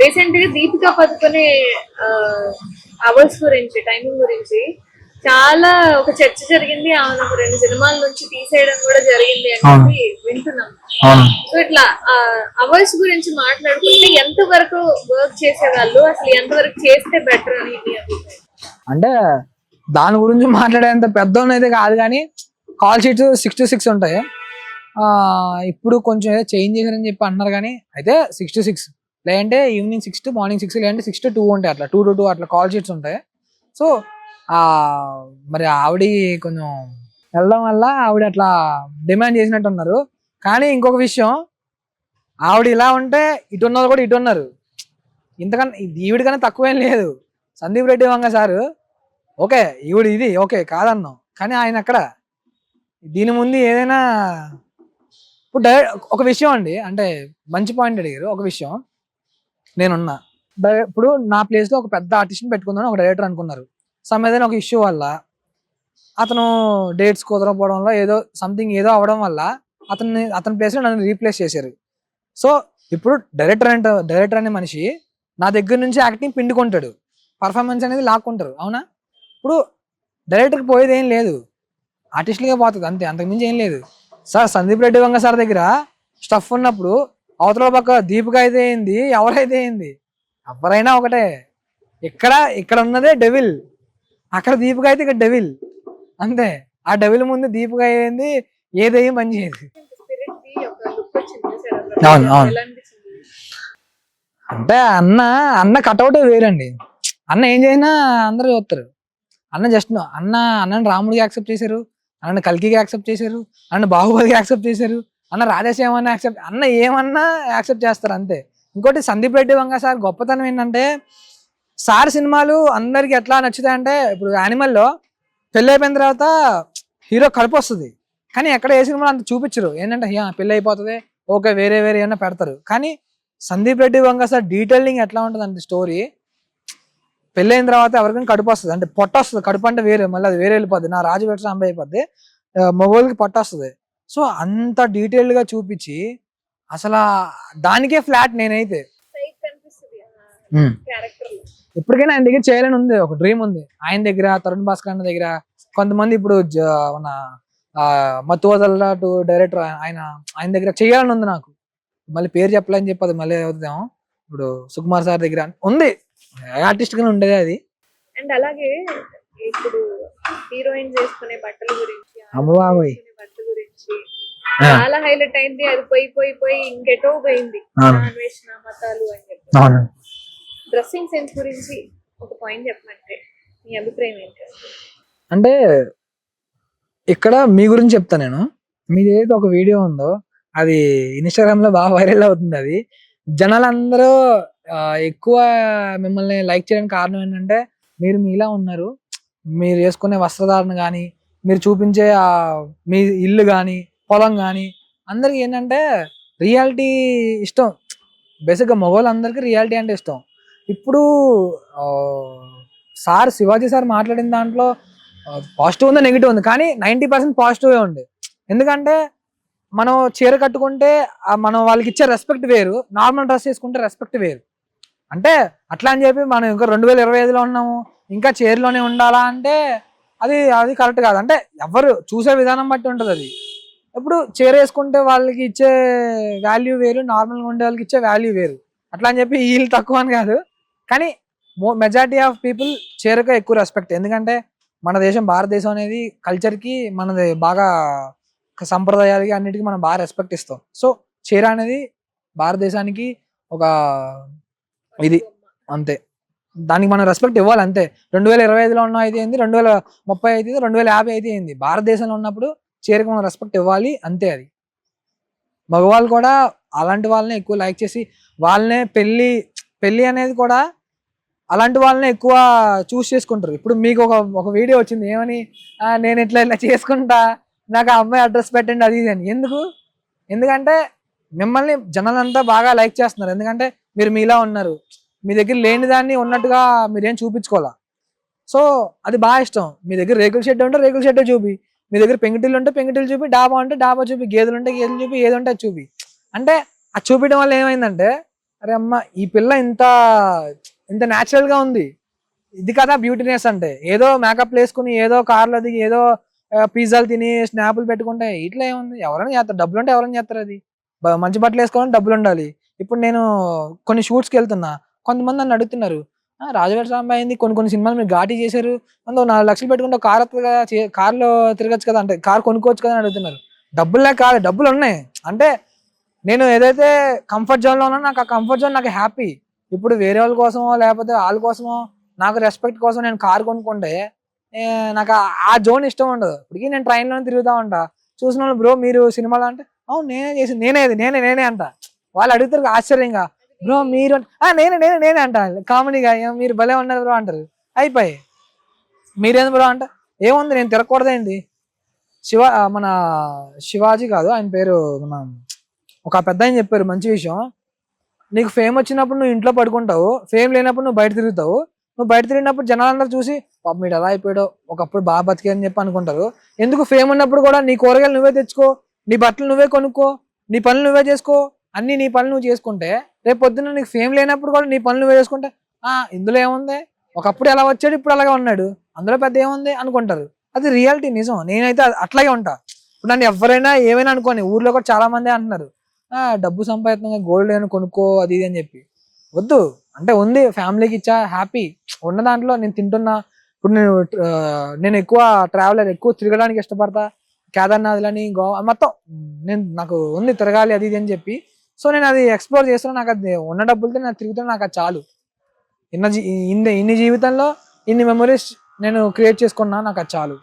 రీసెంట్గా దీపికా పదుకునే అవర్స్ గురించి టైమింగ్ గురించి చాలా ఒక చర్చ జరిగింది. ఒక రెండు సినిమాల నుంచి తీసేయడం కూడా జరిగింది అని వింటున్నాం. సో ఇట్లా అవర్స్ గురించి మాట్లాడుకుంటే ఎంత వరకు వర్క్ చేసేవాళ్ళు? అసలు ఎంత వరకు చేస్తే బెటర్ అని అంటే దాని గురించి మాట్లాడేంత పెద్ద అయితే కాదు కానీ call sheets six to six ఉంటాయి. ఆ, ఇప్పుడు కొంచెం ఏదో చేంజ్ చేశారని చెప్పి అంటున్నారు కానీ అయితే సిక్స్ టు సిక్స్ లేదంటే evening six to morning six లేదంటే సిక్స్ టు టూ ఉంటాయి అట్లా. టూ టు టూ అట్లా కాల్ షీట్స్ ఉంటాయి. సో మరి ఆవిడ కొంచెం వెళ్ళడం వల్ల ఆవిడ అట్లా డిమాండ్ చేసినట్టు ఉన్నారు కానీ ఇంకొక విషయం ఆవిడ ఇలా ఉంటే ఇటు ఉన్న వాళ్ళు కూడా ఇటు ఉన్నారు. ఇంతకన్నా ఈవిడికన్నా తక్కువేం లేదు. సందీప్ రెడ్డి వంగ సారు ఓకే ఈవిడ ఇది ఓకే కాదన్నాం. కానీ ఆయన అక్కడ దీని ముందు ఏదైనా ఇప్పుడు డైరెక్ట్ ఒక విషయం అండి అంటే మంచి పాయింట్ అడిగారు. ఒక విషయం నేనున్నా. ఇప్పుడు నా ప్లేస్లో ఒక పెద్ద ఆర్టిస్ట్ని పెట్టుకుందాం ఒక డైరెక్టర్ అనుకున్నారు. సమ్ ఏదైనా ఒక ఇష్యూ వల్ల అతను డేట్స్ కుదరకపోవడం వల్ల ఏదో సంథింగ్ ఏదో అవడం వల్ల అతన్ని అతని ప్లేస్లో నన్ను రీప్లేస్ చేశారు. సో ఇప్పుడు డైరెక్టర్ అంటే డైరెక్టర్ అనే మనిషి నా దగ్గర నుంచి యాక్టింగ్ పిండుకుంటాడు పర్ఫార్మెన్స్ అనేది లాక్కుంటారు. అవునా? ఇప్పుడు డైరెక్టర్కి పోయేది ఏం లేదు. ఆర్టిస్ట్లుగా పోతుంది అంతే. అంతకుమించి ఏం లేదు. సార్ సందీప్ రెడ్డి వంగ సార్ దగ్గర స్టఫ్ ఉన్నప్పుడు అవతల పక్క దీపిక అయితే ఏంది? ఎవరైతే ఏంది? ఎవరైనా ఒకటే. ఇక్కడ ఇక్కడ ఉన్నదే డెవిల్ అక్కడ దీపిక అయితే ఇక్కడ డెవిల్ అంతే. ఆ డెవిల్ ముందు దీపిక అయింది ఏదేం పనిచేయదు అవును, అవును. అంటే అన్న అన్న కటౌటే వేరండి. అన్న ఏం చేసినా అందరూ చూస్తారు. అన్న జస్ట్ అన్న అన్నని రాముడికి యాక్సెప్ట్ చేశారు. అన్న కల్కికి యాక్సెప్ట్ చేశారు. అన్న బాహుబలికి యాక్సెప్ట్ చేశారు. అన్న రాధేశ్యామని యాక్సెప్ట్ అన్న ఏమన్నా యాక్సెప్ట్ చేస్తారు అంతే. ఇంకోటి సందీప్ రెడ్డి వంగ సార్ గొప్పతనం ఏంటంటే సార్ సినిమాలు అందరికి ఎట్లా నచ్చుతాయంటే ఇప్పుడు యానిమల్లో పెళ్ళి అయిపోయిన తర్వాత హీరో కడుపు వస్తుంది. కానీ ఎక్కడ ఏ సినిమాలో అంత చూపించరు. ఏంటంటే పెళ్ళి అయిపోతుంది ఓకే వేరే వేరే ఏమన్నా పెడతారు. కానీ సందీప్ రెడ్డి వంగ సార్ డీటెయిలింగ్ ఎట్లా ఉంటుంది అంటే స్టోరీ పెళ్ళైన తర్వాత ఎవరికైనా కడుపు వస్తుంది. అంటే పొట్ట వస్తుంది. కడుపు అంటే వేరే మళ్ళీ అది వేరే వెళ్ళిపోద్ది. నా రాజు పెట్టడం సాంబ అయిపోద్ది. ఆ, మగవాళ్ళకి పొట్ట వస్తుంది. సో అంత డీటెయిల్డ్గా చూపించి అసలు దానికే ఫ్లాట్ నేనైతే. ఇప్పటికైనా ఆయన దగ్గర చేయాలని ఉంది ఒక డ్రీమ్ ఉంది. ఆయన దగ్గర తరుణ్ భాస్కర్ అన్న దగ్గర కొంతమంది ఇప్పుడు మన మత్తు టు డైరెక్టర్ ఆయన ఆయన దగ్గర చేయాలని ఉంది నాకు. మళ్ళీ పేరు చెప్పాలని చెప్పి అది మళ్ళీ అవుతుందేమో ఇప్పుడు సుకుమార్ సార్ దగ్గర ఉంది. ఆర్టిస్ట్ గానే ఉండేది అది. అండ్ అలాగే ఇప్పుడు హీరోయిన్స్ వేసుకునే బట్టల గురించి అమ్మ బాబోయ్. వేసుకునే బట్టల గురించి. చాలా హైలైట్ అయింది. అది పోయి పోయి పోయి ఇంకెటో పోయింది. మతాలు అని చెప్పి డ్రెస్సింగ్ సెన్స్ గురించి ఒక పాయింట్ చెప్పమంటే మీ అభిప్రాయం ఏంటి? అంటే ఇక్కడ మీ గురించి చెప్తా నేను. మీది ఏదైతే ఒక వీడియో ఉందో అది ఇన్స్టాగ్రామ్లో బాగా వైరల్ అవుతుంది అది. జనాలందరూ ఎక్కువ మిమ్మల్ని లైక్ చేయడానికి కారణం ఏంటంటే మీరు మీలా ఉన్నారు. మీరు వేసుకునే వస్త్రధారణ కానీ మీరు చూపించే ఆ మీ ఇల్లు కానీ పొలం కానీ అందరికి ఏంటంటే రియాలిటీ ఇష్టం. బేసిక్గా మగవాళ్ళందరికీ రియాలిటీ అంటే ఇష్టం. ఇప్పుడు సార్ శివాజీ సార్ మాట్లాడిన దాంట్లో పాజిటివ్ ఉంది నెగిటివ్ ఉంది? కానీ నైంటీ పర్సెంట్ పాజిటివ్ ఉంది ఎందుకంటే మనం చీర కట్టుకుంటే మనం వాళ్ళకి ఇచ్చే రెస్పెక్ట్ వేరు. నార్మల్ డ్రెస్ వేసుకుంటే రెస్పెక్ట్ వేరు. అంటే అట్లా అని చెప్పి మనం ఇంకా రెండు వేల ఇరవై ఐదులో ఉన్నాము. ఇంకా చీరలోనే ఉండాలా అంటే అది అది కరెక్ట్ కాదు. అంటే ఎవరు చూసే విధానం బట్టి ఉంటుంది అది. ఇప్పుడు చైర్ వేసుకుంటే వాళ్ళకి ఇచ్చే వాల్యూ వేరు నార్మల్గా ఉండే వాళ్ళకి ఇచ్చే వాల్యూ వేరు. అట్లా అని చెప్పి వీళ్ళు తక్కువ అని కాదు. కానీ మెజారిటీ ఆఫ్ పీపుల్ చీరకే ఎక్కువ రెస్పెక్ట్ ఎందుకంటే మన దేశం భారతదేశం అనేది కల్చర్కి మనది బాగా సంప్రదాయాలకి అన్నిటికీ మనం బాగా రెస్పెక్ట్ ఇస్తాం. సో చీర అనేది భారతదేశానికి ఒక ఇది అంతే. దానికి మనం రెస్పెక్ట్ ఇవ్వాలి అంతే. రెండు వేల ఇరవై ఐదులో ఉన్న అయితే ఏంది? రెండు వేల ముప్పై అయితే రెండు వేల యాభై అయితే ఏంది? భారతదేశంలో ఉన్నప్పుడు చీరకు మనం రెస్పెక్ట్ ఇవ్వాలి అంతే అది. మగవాళ్ళు కూడా అలాంటి వాళ్ళనే ఎక్కువ లైక్ చేసి వాళ్ళనే పెళ్ళి పెళ్ళి అనేది కూడా అలాంటి వాళ్ళనే ఎక్కువ చూస్ చేసుకుంటారు. ఇప్పుడు మీకు ఒక ఒక వీడియో వచ్చింది ఏమని? నేను ఇట్లా ఇట్లా చేసుకుంటా నాకు ఆ అమ్మాయి అడ్రస్ పెట్టండి అది ఇది అని. ఎందుకు? ఎందుకంటే మిమ్మల్ని జనాలంతా బాగా లైక్ చేస్తున్నారు. ఎందుకంటే మీరు మీలా ఉన్నారు. మీ దగ్గర లేని దాన్ని ఉన్నట్టుగా మీరేం చూపించుకోవాలా సో అది బాగా ఇష్టం. మీ దగ్గర రేకుల షెడ్ ఉంటే రేకుల షెడ్ చూపి. మీ దగ్గర పెంకిటిల్లు ఉంటే పెంకిటిల్లు చూపి. డాబా ఉంటే డాబా చూపి. గేదెలు ఉంటే గేదెలు చూపి. ఏది ఉంటే అది చూపి. అంటే అది చూపించడం వల్ల ఏమైందంటే అరే అమ్మ ఈ పిల్ల ఇంత ఇంత న్యాచురల్గా ఉంది. ఇది కదా బ్యూటీనెస్ అంటే. ఏదో మేకప్ వేసుకుని ఏదో కార్లో దిగి ఏదో పిజ్జాలు తిని స్నాపులు పెట్టుకుంటే ఇట్లా ఏముంది? ఎవరైనా చేస్తారు. డబ్బులు ఉంటే ఎవరైనా చేస్తారు అది. మంచి బట్టలు వేసుకోవాలని డబ్బులు ఉండాలి. ఇప్పుడు నేను కొన్ని షూట్స్కి వెళ్తున్నా కొంతమంది నన్ను అడుగుతున్నారు రాజవేట సాంబ అయింది కొన్ని కొన్ని సినిమాలు మీరు ఘాటీ చేశారు అందులో నాలుగు లక్షలు పెట్టుకుంటే కార్ కదా చే- కార్లో తిరగచ్చు కదా అంటే కార్ కొనుక్కోవచ్చు కదా అని అడుగుతున్నారు. డబ్బులే కాదు డబ్బులు ఉన్నాయి. అంటే నేను ఏదైతే కంఫర్ట్ జోన్లో ఉన్నా నాకు ఆ కంఫర్ట్ జోన్ నాకు హ్యాపీ ఇప్పుడు వేరే వాళ్ళ కోసమో లేకపోతే వాళ్ళ కోసమో నాకు రెస్పెక్ట్ కోసం నేను కార్ కొనుక్కుంటే నాకు ఆ- జోన్ ఇష్టం ఉండదు. ఇప్పటికీ నేను ట్రైన్లోనే తిరుగుతా ఉంటా. చూసిన వాళ్ళు బ్రో మీరు సినిమాలో అంటే అవును నేనే చేసి నేనే ఇది నేనే నేనే అంట. వాళ్ళు అడుగుతారు ఆశ్చర్యంగా. బ్రో మీరు నేనే నేనే నేనే అంట. కామెడీగా మీరు భలే ఉన్నారు బ్రో అంటారు. అయిపోయి మీరేంది బ్రో అంట ఏముంది నేను తిరగకూడదేంటి శివ మన శివాజీ కాదు ఆయన పేరు మన ఒక పెద్ద ఆయన చెప్పారు మంచి విషయం. నీకు ఫేమ్ వచ్చినప్పుడు నువ్వు ఇంట్లో పడుకుంటావు ఫేమ్ లేనప్పుడు నువ్వు బయట తిరుగుతావు. నువ్వు బయట తిరిగినప్పుడు జనాలందరూ చూసి పాప మీరు ఎలా అయిపోయాడో ఒకప్పుడు బాగా బతికే అని చెప్పి అనుకుంటారు. ఎందుకు ఫేమ్ ఉన్నప్పుడు కూడా నీ కూరగాయలు నువ్వే తెచ్చుకో? నీ బట్టలు నువ్వే కొనుక్కో నీ పనులు నువ్వే చేసుకో అన్ని నీ పనులు నువ్వు చేసుకుంటే రేపు పొద్దున్న నీకు ఫేమ్ లేనప్పుడు కూడా నీ పనులు నువ్వే చేసుకుంటే ఆ ఇందులో ఏముంది? ఒకప్పుడు ఎలా వచ్చాడు ఇప్పుడు అలాగే ఉన్నాడు. అందులో పెద్ద ఏముంది? అనుకుంటారు. అది రియాలిటీ నిజం. నేనైతే అట్లాగే ఉంటా. ఇప్పుడు నన్ను ఎవరైనా ఏమైనా అనుకోని ఊర్లో కూడా చాలా మంది అంటున్నారు. డబ్బు సంపాదితంగా గోల్డ్ ఏమైనా కొనుక్కో అది ఇది అని చెప్పి. వద్దు. అంటే ఉంది ఫ్యామిలీకి ఇచ్చా హ్యాపీ ఉన్న దాంట్లో నేను తింటున్నా. ఇప్పుడు నేను నేను ఎక్కువ ట్రావెలర్ ఎక్కువ తిరగడానికి ఇష్టపడతా. కేదార్నాథ్లని గోవా మొత్తం నేను నాకు ఉంది తిరగాలి అది ఇది అని చెప్పి. సో నేను అది ఎక్స్ప్లోర్ చేస్తున్నా నాకు అది ఉన్న డబ్బులతో నాకు తిరుగుతున్నా నాకు అది చాలు. ఇన్న జీ- ఇన్ని ఇన్ని జీవితంలో ఇన్ని మెమరీస్ నేను క్రియేట్ చేసుకున్నా నాకు అది చాలు.